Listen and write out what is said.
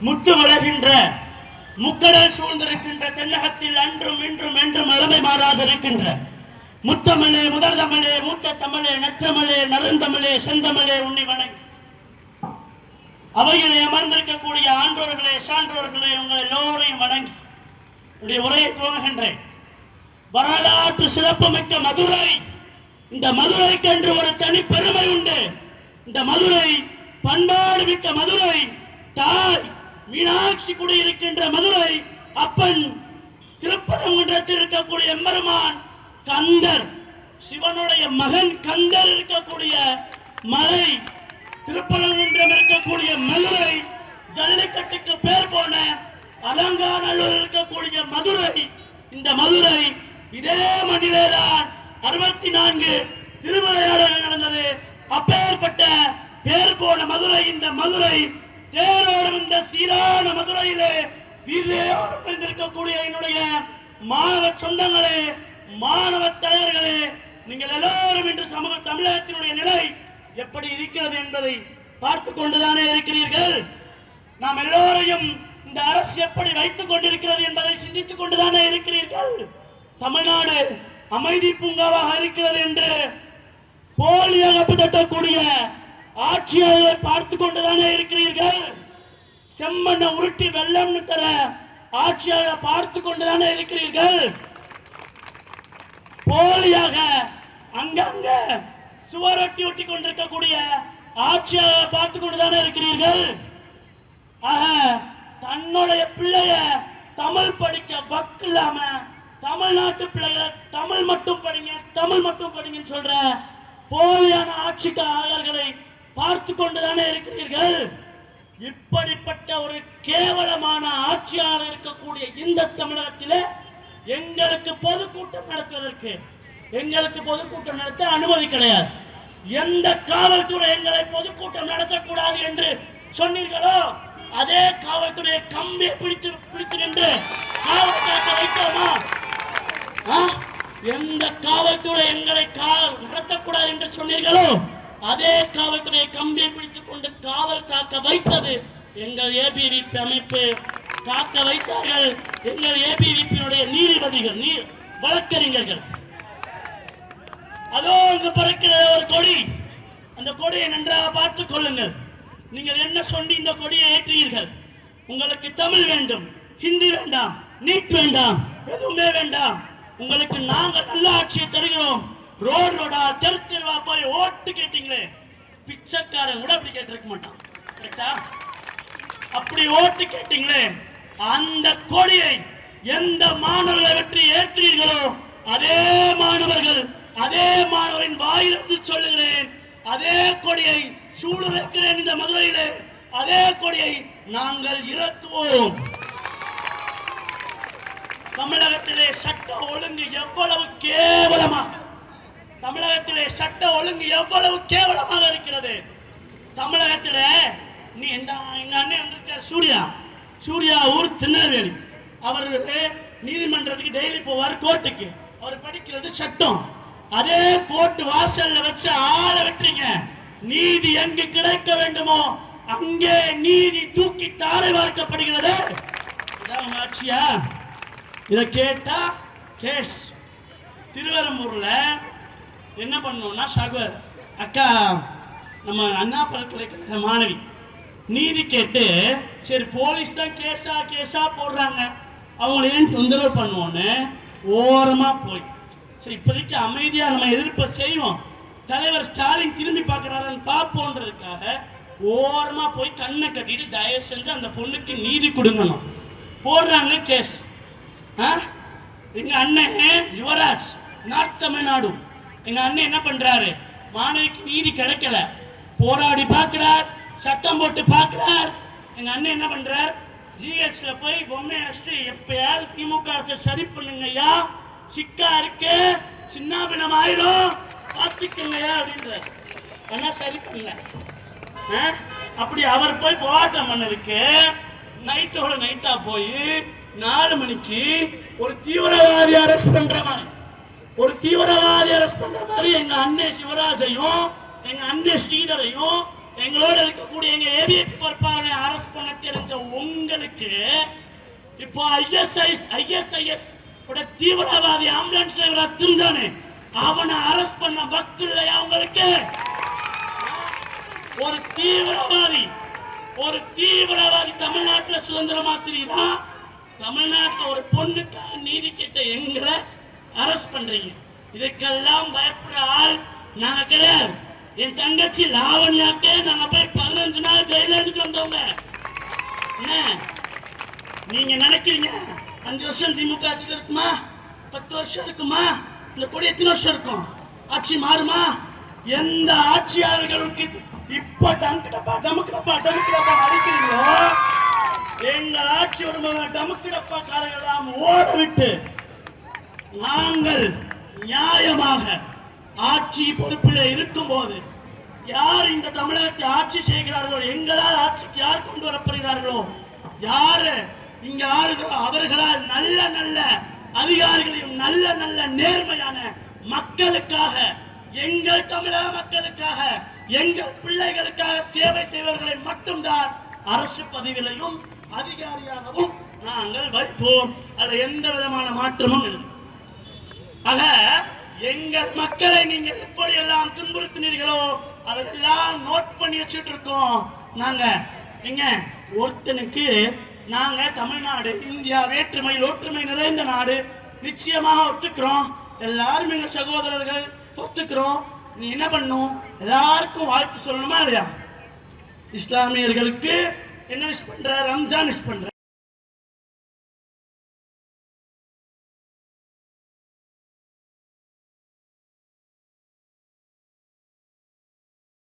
முத்து வளர்கின்ற முக்கடல் சூழ்ந்திருக்கின்ற தென்னகத்தில் அன்றும் இன்றும் என்றும் இளமை மாறாதிருக்கின்ற முத்தமிழே முதல் தமிழே மூத்த தமிழே நற்றமிழே நறுந்தமிழே செந்தமிழே உன்னை வணங்கி அவையிலே அமர்ந்திருக்கக்கூடிய ஆன்றோர்களே சான்றோர்களே உங்கள் எல்லோரையும் வணங்கி என்னுடைய உரையை துவங்குகின்றேன். வரலாற்று சிறப்புமிக்க மதுரை. இந்த மதுரைக்கு என்று ஒரு தனி பெருமை உண்டு. இந்த மதுரை பண்பாடு மிக்க மதுரை. தாய் மீனாட்சி குடியிருக்கின்ற மதுரை அப்பன் திருப்பரங்குன்றத்தில் இருக்கக்கூடிய எம்பெருமான் கந்தர். சிவனுடைய மகன் கந்தர் இருக்கக்கூடிய மலை. திருப்பரங்குன்றம் இருக்கக்கூடிய மதுரை. ஜல்லிக்கட்டுக்கு பேர் போன அலங்காநல்லூர் இருக்கக்கூடிய மதுரை. இந்த மதுரை இதே மண்ணிலேதான் அறுபத்தி நான்கு திருவிளையாடல்கள் நடந்தது. அப்பேற்பட்ட பேர் போன மதுரை இந்த மதுரை தேரோடும் இந்த சீரான மதுரையிலே வீதியோடும் இருந்திருக்கக்கூடிய என்னுடைய மாணவ சொந்தங்களே மாணவ தலைவர்களே நீங்கள் எல்லாரும் இன்று சமூக தமிழகத்தினுடைய நிலை எப்படி இருக்கிறது என்பதை பார்த்து கொண்டுதானே இருக்கிறீர்கள்? நாம் எல்லோரையும் இந்த அரசு எப்படி வைத்துக் கொண்டிருக்கிறது என்பதை சிந்தித்துக் கொண்டுதானே இருக்கிறீர்கள்? தமிழ்நாடு அமைதி பூங்காவாக இருக்கிறது என்று போலியாக தட்டக்கூடிய ஆட்சியாளர்களை பார்த்து கொண்டுதானே இருக்கிறீர்கள்? செம்மண்ண உருட்டி வெள்ளம்னு தர ஆட்சியாளர் பார்த்து கொண்டுதானே இருக்கிறீர்கள்? போலியாக அங்கங்க சுவரொட்டி ஒட்டி கொண்டிருக்கக்கூடிய ஆட்சியாளர் பார்த்து கொண்டுதானே இருக்கிறீர்கள்? ஆக தன்னுடைய பிள்ளைய தமிழ் படிக்க வக்கு இல்லாம தமிழ்நாட்டு பிள்ளைகளை தமிழ் மட்டும் படிங்க தமிழ் மட்டும் படிங்கன்னு சொல்ற போலியான ஆட்சிக்காரர்களை பார்த்து கொண்டுதானே இருக்கிறீர்கள்? இப்படிப்பட்ட ஒரு கேவலமான ஆட்சியாளர் இருக்கக்கூடிய இந்த தமிழகத்தில் எங்களுக்கு பொதுக்கூட்டம் நடத்துவதற்கு எங்களுக்கு பொதுக்கூட்டம் நடத்த அனுமதி கிடையாது. எந்த காவல்துறை எங்களை பொதுக்கூட்டம் நடத்தக்கூடாது என்று சொன்னீர்களோ அதே காவல்துறையை கம்பி பிடித்து பிடித்து நின்று காவல் காக்க வைத்தோமா? ஆ? எந்த காவல்துறை எங்களை கா- நடத்தக்கூடாது என்று சொன்னீர்களோ அதே காவல்துறையை கம்பியை பிடித்துக் கொண்டு காவல் காக்க வைத்தது எங்கள் ஏபிவிபி அமைப்பு. காக்க வைத்தார்கள் எங்கள் ஏபிவிபியினுடைய நீதிபதிகள் நீ வழக்கறிஞர்கள். அதோ அங்கு பறக்கிற ஒரு கொடி. அந்த கொடியை நன்றாக பார்த்துக் கொள்ளுங்கள். நீங்கள் என்ன சொல்லி இந்த கொடியை ஏற்றீர்கள் உங்களுக்கு தமிழ் வேண்டும் ஹிந்தி வேண்டாம் நீட் வேண்டாம் எதுவுமே வேண்டாம். உங்களுக்கு நாங்கள் நல்ல ஆட்சியை தருகிறோம். ரோடு ரோடா தெரு தெருவா போய் ஓட்டு கேட்டீங்களே. பிச்சைக்காரன் கூட அப்படி கேட்டிருக்க மாட்டான். கரெக்டா அப்படி ஓட்டு கேட்டீங்களே அந்த கொடியை எந்த மாணவர்களை வெற்றி ஏற்றீர்களோ அதே மாணவர்கள் அதே மாணவரின் வாயிலிருந்து சொல்லுகிறேன் அதே கொடியை சூடுரைக்கிறேன் இந்த மதுரையிலே அதே கொடியை நாங்கள் இறக்குவோம். தமிழகத்திலே சட்ட ஒழுங்கு எவ்வளவு கேவலமா? தமிழகத்திலே சட்ட ஒழுங்கு எவ்வளவு கேவலமாக இருக்கிறது? தமிழகத்தில் நீ எந்த எங்க அண்ணன் வந்திருக்கார் சூர்யா. சூர்யா ஊர் திருநெல்வேலி. அவர் நீதிமன்றத்துக்கு டெய்லி போவார் கோர்ட்டுக்கு. அவர் படிக்கிறது சட்டம். அதே கோர்ட்டு வாசல்ல வச்சு ஆளை வெட்டுறீங்க. நீதி எங்கு கிடைக்க வேண்டுமோ அங்கே நீதி தூக்கி தாரை வார்க்கப்படுகிறது. இதான் ஆட்சியா? இதை கேட்டா கேஸ். திருவரம்பூர்ல என்ன பண்ணோம்னா சகோர் அக்கா நம்ம அண்ணா பல்கலைக்கழக மாணவி நீதி கேட்டு சரி போலீஸ் தான் கேஸா கேஸா போடுறாங்க. அவங்கள ஏன் தொந்தரவு பண்ணுவோன்னு ஓரமாக போய் சரி இப்போதைக்கு அமைதியாக நம்ம எதிர்ப்பை செய்வோம். தலைவர் ஸ்டாலின் திரும்பி பார்க்குறாருன்னு பார்ப்போன்றதுக்காக ஓரமாக போய் கண்ணை கட்டிட்டு தயவு செஞ்சு அந்த பொண்ணுக்கு நீதி கொடுங்கணும் போடுறாங்க கேஸ். ஆ? எங்கள் அண்ணன் யுவராஜ் நார்த் தமிழ்நாடு. எங்க அண்ணன் என்ன பண்றாரு? மாணவிக்கு நீதி கிடைக்கல. போராடி பார்க்கிறார் சட்டம் போட்டு பார்க்கிறார். எங்க அண்ணன் என்ன பண்றார்? ஜிஹெச்ல போய் பொம்மை வச்சுட்டு எப்பயாவது திமுக அரசை சரி பண்ணுங்க ஐயா. சிக்கா இருக்கு சின்னாபினம் ஆயிரும். பார்த்துக்கலையா அப்படின்றார். ஆனா சரி பண்ணல. ஆ? அப்படி அவர் போய் போராட்டம் பண்ணதுக்கு நைட்டோட நைட்டா போய் நாலு மணிக்கு ஒரு தீவிரவாதி அரெஸ்ட் பண்ற மாதிரி. ஒரு தீவிரவாதி அரெஸ்ட் பண்ற மாதிரி எங்க அண்ணன் சிவராஜையும் எங்க அண்ணன் ஸ்ரீதரையும் எங்களோட இருக்கக்கூடிய எங்க ஏபிஎப்பி பொறுப்பாளரை அரெஸ்ட் பண்ண தெரிஞ்ச உங்களுக்கு இப்போ ஐஎஸ்ஐஎஸ் ஐஎஸ்ஐஎஸ் தீவிரவாதி ஆம்புலன்ஸ் டிரைவரா தெரிஞ்சானே அவனை அரெஸ்ட் பண்ண பக்கு இல்லையா உங்களுக்கு? ஒரு தீவிரவாதி ஒரு தீவிரவாதி தமிழ்நாட்டுல சுதந்திரமா தெரியுதா? தமிழ்நாட்டுல ஒரு பொண்ணுக்கான நீதி கிட்ட எங்களை அரெஸ்ட் பண்றீங்க. இதுக்கெல்லாம் பயப்படுற ஆள் நாங்க கிடையாது என் தங்கச்சி லாவணியாக்கே நாங்க போய் பதினஞ்சு நாள் ஜெயில எடுத்துட்டு வந்தவங்க. என்ன? நீங்க நினைக்கிறீங்க? அஞ்சு வருஷம் திமுக ஆட்சியில் இருக்குமா? பத்து வருஷம் இருக்குமா? இந்த கொடி எத்தனை வருஷம் இருக்கும்? ஆட்சி மாறுமா? எந்த ஆட்சியாளர்களுக்கு இப்ப டங்குடப்பா டமுக்குடப்பா டமுக்கிடப்பா அடிக்கிறீங்களோ? எங்கள் ஆட்சி வரும்போது டமுக்குடப்பா காரர்களெல்லாம் ஓட விட்டு நாங்கள் நியாயமாக ஆட்சி பொறுப்பில் இருக்கும்போது யார் இந்த தமிழகத்தை ஆட்சி செய்கிறார்களோ எங்களால் ஆட்சிக்கு யார் கொண்டு வரப்படுகிறார்களோ யாரு இங்க ஆளுகிறோ அவர்களால் நல்ல நல்ல அதிகாரிகளையும் நல்ல நல்ல நேர்மையான மக்களுக்காக எங்கள் தமிழக மக்களுக்காக எங்கள் பிள்ளைகளுக்காக சேவை செய்வர்களை மட்டும்தான் அரசு பதவியிலையும் அதிகாரியாகவும் நாங்கள் வைப்போம். அதில் எந்த விதமான மாற்றமும் இல்லை. ஆக எங்கள் மக்களை நீங்கள் எப்படி எல்லாம் துன்புறுத்தினீர்களோ அதையெல்லாம் நோட் பண்ணி வச்சுட்டு இருக்கோம் நாங்க நீங்க ஒருத்தனுக்கு நாங்க தமிழ்நாடு இந்தியா வேற்றுமையில் ஒற்றுமை நிறைந்த நாடு நிச்சயமாக ஒத்துக்கிறோம். எல்லாரும் எங்கள் சகோதரர்கள் ஒத்துக்கிறோம். நீ என்ன பண்ணும்? எல்லாருக்கும் வாழ்த்து சொல்லணுமா இல்லையா? இஸ்லாமியர்களுக்கு என்ன விஷ் பண்ற? ரம்ஜான் விஷ் பண்ற?